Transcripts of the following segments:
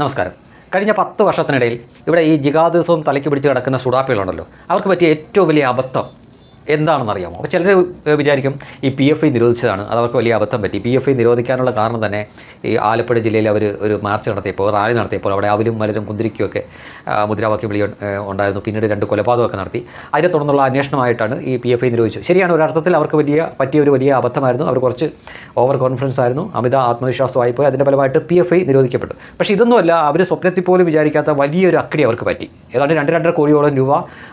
നമസ്കാരം. കഴിഞ്ഞ പത്ത് വർഷത്തിനിടയിൽ ഇവിടെ ഈ ജിഗാദിസവും തലയ്ക്ക് പിടിച്ച് കിടക്കുന്ന സുഡാപ്പികളുണ്ടല്ലോ. അവർക്ക് പറ്റിയ ഏറ്റവും വലിയ അബദ്ധം എന്താണെന്ന് അറിയാമോ അപ്പോൾ ചിലർ വിചാരിക്കും ഈ പി എഫ് ഐ നിരോധിച്ചതാണ്. അത് അവർക്ക് വലിയ അബദ്ധം പറ്റി. പി എഫ് ഐ നിരോധിക്കാനുള്ള കാരണം തന്നെ ഈ ആലപ്പുഴ ജില്ലയിൽ അവർ ഒരു മാർച്ച് നടത്തിയപ്പോൾ റാലി നടത്തിയപ്പോൾ അവിടെ അവരും മലരും കുന്തിരിക്കുമൊക്കെ മുദ്രാവാക്യം വിളി ഉണ്ടായിരുന്നു. പിന്നീട് രണ്ട് കൊലപാതകമൊക്കെ നടത്തി. അതിനെ തുടർന്നുള്ള അന്വേഷണമായിട്ടാണ് ഈ പി എഫ് ഐ നിരോധിച്ചത്. ശരിയാണ് ഒരർത്ഥത്തിൽ അവർക്ക് വലിയ പറ്റിയ ഒരു വലിയ അബദ്ധമായിരുന്നു. അവർ കുറച്ച് ഓവർ കോൺഫിഡൻസ് ആയിരുന്നു. അമിത ആത്മവിശ്വാസമായി പോയി. അതിന്റെ ഫലമായിട്ട് പി എഫ് ഐ നിരോധിക്കപ്പെട്ടു. പക്ഷേ ഇതൊന്നുമല്ല. അവർ സ്വപ്നത്തിൽ പോലും വിചാരിക്കാത്ത വലിയൊരു അക്കടി അവർക്ക് പറ്റി. ഏതാണ്ട് രണ്ട് രണ്ടര കോടിയോളം രൂപ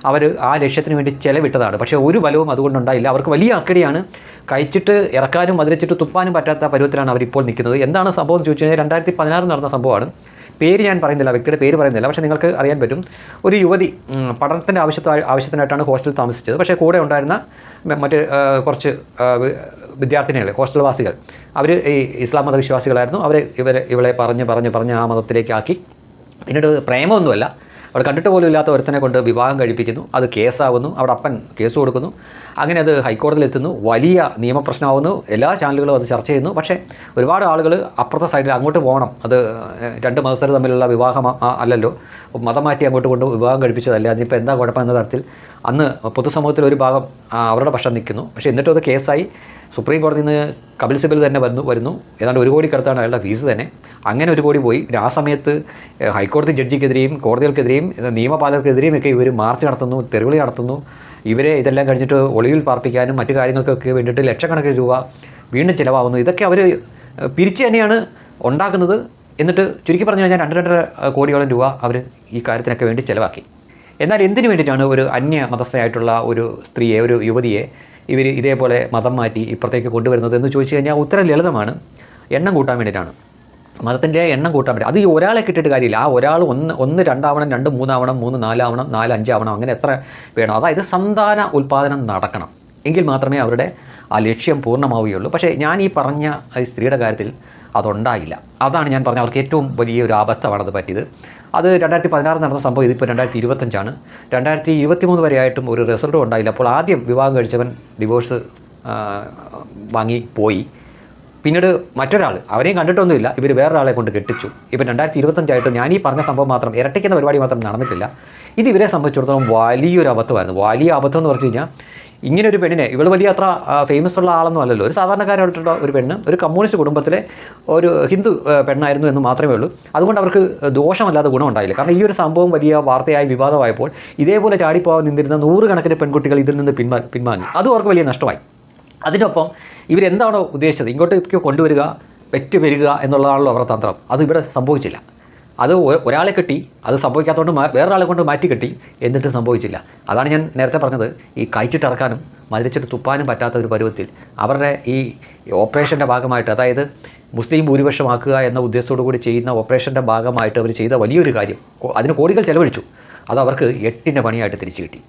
അവർ ആ ലക്ഷ്യത്തിന് വേണ്ടി ചെലവിട്ടതാണ്. പക്ഷേ ഒരു ബലവും അതുകൊണ്ടുണ്ടായില്ല അവർക്ക് വലിയ അക്കടിയാണ്. കഴിച്ചിട്ട് ഇറക്കാനും മതിരച്ചിട്ട് തുപ്പാനും പറ്റാത്ത പരുവത്തിലാണ് അവരിപ്പോൾ നിൽക്കുന്നത്. എന്താണ് സംഭവം എന്ന് ചോദിച്ചു കഴിഞ്ഞാൽ രണ്ടായിരത്തി പതിനാറ് നടന്ന സംഭവമാണ്. പേര് ഞാൻ പറയുന്നില്ല വ്യക്തിയുടെ പേര് പറയുന്നില്ല. പക്ഷേ നിങ്ങൾക്ക് അറിയാൻ പറ്റും. ഒരു യുവതി പഠനത്തിന്റെ ആവശ്യത്ത ആവശ്യത്തിനായിട്ടാണ് ഹോസ്റ്റലിൽ താമസിച്ചത്. പക്ഷേ കൂടെ ഉണ്ടായിരുന്ന മറ്റ് കുറച്ച് വിദ്യാർത്ഥിനികൾ ഹോസ്റ്റൽ വാസികൾ അവർ ഈ ഇസ്ലാം മതവിശ്വാസികളായിരുന്നു. അവർ ഇവരെ ഇവളെ പറഞ്ഞ് പറഞ്ഞ് പറഞ്ഞ് ആ മതത്തിലേക്കാക്കി. പിന്നീട് പ്രേമമൊന്നുമല്ല. അവിടെ കണ്ടിട്ട് പോലും ഇല്ലാത്ത ഒരുത്തനെ കൊണ്ട് വിവാഹം കഴിപ്പിക്കുന്നു. അത് കേസാവുന്നു. അവിടെ അപ്പൻ കേസ് കൊടുക്കുന്നു. അങ്ങനെ അത് ഹൈക്കോടതിയിൽ എത്തുന്നു. വലിയ നിയമപ്രശ്നമാവുന്നു. എല്ലാ ചാനലുകളും അത് ചർച്ച ചെയ്യുന്നു. പക്ഷേ ഒരുപാട് ആളുകൾ അപ്പുറത്തെ സൈഡിൽ അങ്ങോട്ട് പോകണം. അത് രണ്ട് മതസ്ഥർ തമ്മിലുള്ള വിവാഹം അല്ലല്ലോ. മതം മാറ്റി അങ്ങോട്ട് കൊണ്ട് വിവാഹം കഴിപ്പിച്ചതല്ല? അതിനിപ്പോൾ എന്താ കുഴപ്പം എന്ന തരത്തിൽ അന്ന് പൊതുസമൂഹത്തിൽ ഒരു ഭാഗം അവരുടെ പക്ഷം നിൽക്കുന്നു. പക്ഷേ എന്നിട്ടും അത് കേസായി. സുപ്രീം കോടതിയിൽ നിന്ന് കപിൽ സിബൽ തന്നെ വന്നു വരുന്നു. ഏതാണ്ട് ഒരു കോടി കോടിക്കടുത്താണ് അയാളുടെ ഫീസ് തന്നെ. അങ്ങനെ ഒരു കോടി പോയി. പിന്നെ ആ സമയത്ത് ഹൈക്കോടതി ജഡ്ജിക്കെതിരെയും കോടതികൾക്കെതിരെയും നിയമപാലകർക്കെതിരെയും ഒക്കെ ഇവർ മാർച്ച് നടത്തുന്നു തെരുവിളി നടത്തുന്നു. ഇവരെ ഇതെല്ലാം കഴിഞ്ഞിട്ട് ഒളിവിൽ പാർപ്പിക്കാനും മറ്റു കാര്യങ്ങൾക്കൊക്കെ വേണ്ടിയിട്ട് ലക്ഷക്കണക്കിന് രൂപ വീണ്ടും ചിലവാകുന്നു. ഇതൊക്കെ അവർ പിരിച്ചു തന്നെയാണ് ഉണ്ടാക്കുന്നത്. എന്നിട്ട് ചുരുക്കി പറഞ്ഞു കഴിഞ്ഞാൽ രണ്ട് രണ്ടര കോടിയോളം രൂപ അവർ ഈ കാര്യത്തിനൊക്കെ വേണ്ടി ചിലവാക്കി. എന്നാൽ എന്തിനു വേണ്ടിയിട്ടാണ് ഒരു അന്യ മതസ്ഥയായിട്ടുള്ള ഒരു സ്ത്രീയെ ഒരു യുവതിയെ ഇവർ ഇതേപോലെ മതം മാറ്റി ഇപ്പുറത്തേക്ക് കൊണ്ടുവരുന്നത് എന്ന് ചോദിച്ചു കഴിഞ്ഞാൽ ഉത്തരം ലളിതമാണ്. എണ്ണം കൂട്ടാൻ വേണ്ടിയിട്ടാണ്. മതത്തിന്റെ എണ്ണം കൂട്ടാൻ വേണ്ടി. അത് ഈ ഒരാളെ കിട്ടിയിട്ട് കാര്യമില്ല. ആ ഒരാൾ ഒന്ന് ഒന്ന് രണ്ടാവണം രണ്ട് മൂന്നാവണം മൂന്ന് നാലാവണം നാല് അഞ്ചാവണം അങ്ങനെ എത്ര വേണം. അതായത് സന്താന ഉൽപ്പാദനം നടക്കണം. എങ്കിൽ മാത്രമേ അവരുടെ ആ ലക്ഷ്യം പൂർണമാവുകയുള്ളൂ. പക്ഷേ ഞാൻ ഈ പറഞ്ഞ ഈ സ്ത്രീയുടെ കാര്യത്തിൽ അതുണ്ടായില്ല. അതാണ് ഞാൻ പറഞ്ഞ അവർക്ക് ഏറ്റവും വലിയൊരു അത് പറ്റിയത്. അത് രണ്ടായിരത്തി പതിനാറ് നടന്ന സംഭവം ഇതിപ്പോൾ രണ്ടായിരത്തി ഇരുപത്തഞ്ചാണ് രണ്ടായിരത്തി ഇരുപത്തി മൂന്ന് വരെയായിട്ടും ഒരു റിസൾട്ടും ഉണ്ടായില്ല. അപ്പോൾ ആദ്യം വിവാഹം കഴിച്ചവൻ ഡിവോഴ്സ് വാങ്ങി പോയി. പിന്നീട് മറ്റൊരാൾ അവരെയും കണ്ടിട്ടൊന്നുമില്ല. ഇവർ വേറൊരാളെ കൊണ്ട് കെട്ടിച്ചു. ഇപ്പം രണ്ടായിരത്തി ഇരുപത്തഞ്ചായിട്ടും ഞാൻ ഈ പറഞ്ഞ സംഭവം മാത്രം ഇരട്ടിക്കുന്ന പരിപാടി മാത്രം നടന്നിട്ടില്ല. ഇത് ഇവരെ സംബന്ധിച്ചിടത്തോളം വലിയൊരു അബദ്ധമായിരുന്നു. വലിയ അബദ്ധം എന്ന് പറഞ്ഞു കഴിഞ്ഞാൽ ഇങ്ങനെ ഒരു പെണ്ണിനെ ഇവൾ വലിയ അത്ര ഫേമസ് ഉള്ള ആളൊന്നും അല്ലല്ലോ. ഒരു സാധാരണക്കാരായിട്ടുള്ള ഒരു പെണ്ണ് ഒരു കമ്മ്യൂണിസ്റ്റ് കുടുംബത്തിലെ ഒരു ഹിന്ദു പെണ്ണായിരുന്നു എന്ന് മാത്രമേ ഉള്ളൂ. അതുകൊണ്ട് അവർക്ക് ദോഷമല്ലാതെ ഗുണമുണ്ടായില്ല കാരണം ഈ ഒരു സംഭവം വലിയ വാർത്തയായി വിവാദമായപ്പോൾ ഇതേപോലെ ചാടിപ്പോകാൻ നിന്നിരുന്ന നൂറുകണക്കിന് പെൺകുട്ടികൾ ഇതിൽ നിന്ന് പിൻവാ പിൻവാങ്ങി. അതും അവർക്ക് വലിയ നഷ്ടമായി. അതിനൊപ്പം ഇവരെന്താണോ ഉദ്ദേശിച്ചത്? ഇങ്ങോട്ടേക്ക് കൊണ്ടുവരിക പെറ്റ് പെരുക എന്നുള്ളതാണല്ലോ അവരുടെ തന്ത്രം. അത് ഇവിടെ സംഭവിച്ചില്ല. അത് ഒരാളെ കെട്ടി അത് സംഭവിക്കാത്തതുകൊണ്ട് വേറൊരാളെ കൊണ്ട് മാറ്റി കെട്ടി എന്നിട്ട് സംഭവിച്ചില്ല. അതാണ് ഞാൻ നേരത്തെ പറഞ്ഞത്. ഈ കയറ്റിട്ടിറക്കാനും മതിരിച്ചിട്ട് തുപ്പാനും പറ്റാത്ത ഒരു പരുവത്തിൽ അവരുടെ ഈ ഓപ്പറേഷന്റെ ഭാഗമായിട്ട് അതായത് മുസ്ലിം ഭൂരിപക്ഷമാക്കുക എന്ന ഉദ്ദേശത്തോടു കൂടി ചെയ്യുന്ന ഓപ്പറേഷന്റെ ഭാഗമായിട്ട് അവർ ചെയ്ത വലിയൊരു കാര്യം അതിന് കോടികൾ ചെലവഴിച്ചു. അത് അവർക്ക് എട്ടിന്റെ പണിയായിട്ട് തിരിച്ചു കിട്ടി.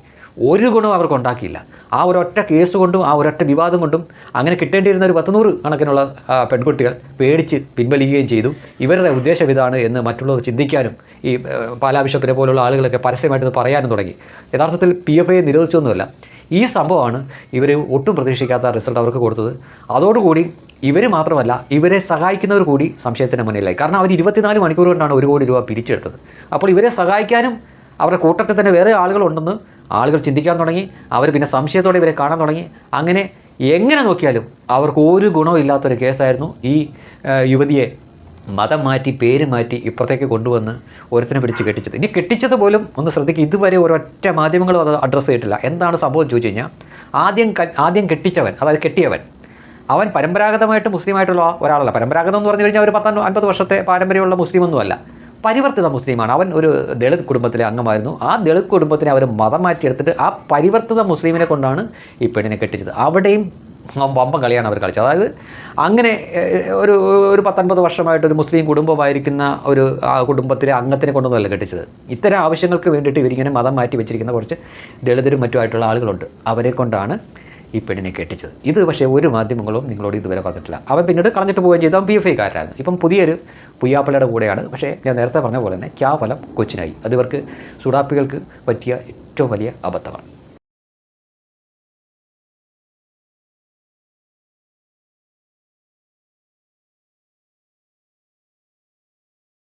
ഒരു ഗുണവും അവർക്ക് ഉണ്ടാക്കിയില്ല. ആ ഒരൊറ്റ കേസ് കൊണ്ടും ആ ഒരൊറ്റ വിവാദം കൊണ്ടും അങ്ങനെ കിട്ടേണ്ടിയിരുന്ന ഒരു പത്തുനൂറ് കണക്കിനുള്ള പെൺകുട്ടികൾ പേടിച്ച് പിൻവലിക്കുകയും ചെയ്തു. ഇവരുടെ ഉദ്ദേശം ഇതാണ് എന്ന് മറ്റുള്ളവർ ചിന്തിക്കാനും ഈ പാലാഭിഷത്തിനെ പാലാ പോലുള്ള ആളുകളൊക്കെ പരസ്യമായിട്ട് പറയാനും തുടങ്ങി. യഥാർത്ഥത്തിൽ പി എഫ് ഐ നിരോധിച്ചൊന്നുമല്ല. ഈ സംഭവമാണ് ഇവർ ഒട്ടും പ്രതീക്ഷിക്കാത്ത റിസൾട്ട് അവർക്ക് കൊടുത്തത്. അതോടുകൂടി ഇവർ മാത്രമല്ല ഇവരെ സഹായിക്കുന്നവർ കൂടി സംശയത്തിന് മുന്നിലായി. കാരണം അവർ ഇരുപത്തിനാല് മണിക്കൂർ കൊണ്ടാണ് ഒരു കോടി രൂപ പിരിച്ചെടുത്തത്. അപ്പോൾ ഇവരെ സഹായിക്കാനും അവരുടെ കൂട്ടത്തിൽ തന്നെ വേറെ ആളുകളുണ്ടെന്ന് ആളുകൾ ചിന്തിക്കാൻ തുടങ്ങി അവർ പിന്നെ സംശയത്തോടെ ഇവരെ കാണാൻ തുടങ്ങി. അങ്ങനെ എങ്ങനെ നോക്കിയാലും അവർക്ക് ഒരു ഗുണവും ഇല്ലാത്തൊരു കേസായിരുന്നു ഈ യുവതിയെ മതം മാറ്റി പേര് മാറ്റി ഇപ്പുറത്തേക്ക് കൊണ്ടുവന്ന് ഒരുത്തിനെ പിടിച്ച് കെട്ടിച്ചത്. ഇനി കെട്ടിച്ചത് പോലും ഒന്ന് ശ്രദ്ധിക്കുക ഇതുവരെ ഒരൊറ്റ മാധ്യമങ്ങളും അത് അഡ്രസ്സ് ചെയ്തിട്ടില്ല. എന്താണ് സംഭവം ചോദിച്ചു കഴിഞ്ഞാൽ ആദ്യം ആദ്യം കെട്ടിച്ചവൻ അതായത് കെട്ടിയവൻ അവൻ പരമ്പരാഗതമായിട്ട് മുസ്ലിമായിട്ടുള്ള ഒരാളല്ല. പരമ്പരാഗതം എന്ന് പറഞ്ഞു കഴിഞ്ഞാൽ ഒരു പത്ത് അൻപത് വർഷത്തെ പാരമ്പര്യമുള്ള മുസ്ലിമൊന്നുമല്ല പരിവർത്തിത മുസ്ലിമാണ്. അവൻ ഒരു ദളിത് കുടുംബത്തിലെ അംഗമായിരുന്നു. ആ ദളിത് കുടുംബത്തിനെ അവർ മതം മാറ്റിയെടുത്തിട്ട് ആ പരിവർത്തിത മുസ്ലിമിനെ കൊണ്ടാണ് ഈ പെണ്ണിനെ കെട്ടിച്ചത്. അവിടെയും വമ്പം കളിയാണ് അവർ കളിച്ചത്. അതായത് അങ്ങനെ ഒരു ഒരു പത്തൊൻപത് വർഷമായിട്ട് ഒരു മുസ്ലിം കുടുംബമായിരിക്കുന്ന ഒരു കുടുംബത്തിലെ അംഗത്തിനെ കൊണ്ടൊന്നുമല്ല കെട്ടിച്ചത്. ഇത്തരം ആവശ്യങ്ങൾക്ക് വേണ്ടിയിട്ട് ഇവരിങ്ങനെ മതം മാറ്റി വെച്ചിരിക്കുന്ന കുറച്ച് ദളിതരും മറ്റുമായിട്ടുള്ള ആളുകളുണ്ട്. അവരെ കൊണ്ടാണ് ഈ പെണ്ണിനെ കെട്ടിച്ചത്. ഇത് പക്ഷേ ഒരു മാധ്യമങ്ങളും നിങ്ങളോട് ഇതുവരെ പറഞ്ഞിട്ടില്ല. അവൻ പിന്നീട് കളഞ്ഞിട്ട് പോവുകയും ചെയ്തു. അവൻ പി എഫ് ഐക്കാരനായിരുന്നു. ഇപ്പം പുതിയൊരു പുയ്യാപ്പിളയുടെ കൂടെയാണ്. പക്ഷേ ഞാൻ നേരത്തെ പറഞ്ഞ പോലെ തന്നെ ക്യാ ഫലം കൊച്ചിനായി. അത് ഇവർക്ക് സുഡാപ്പികൾക്ക് പറ്റിയ ഏറ്റവും വലിയ അബദ്ധമാണ്.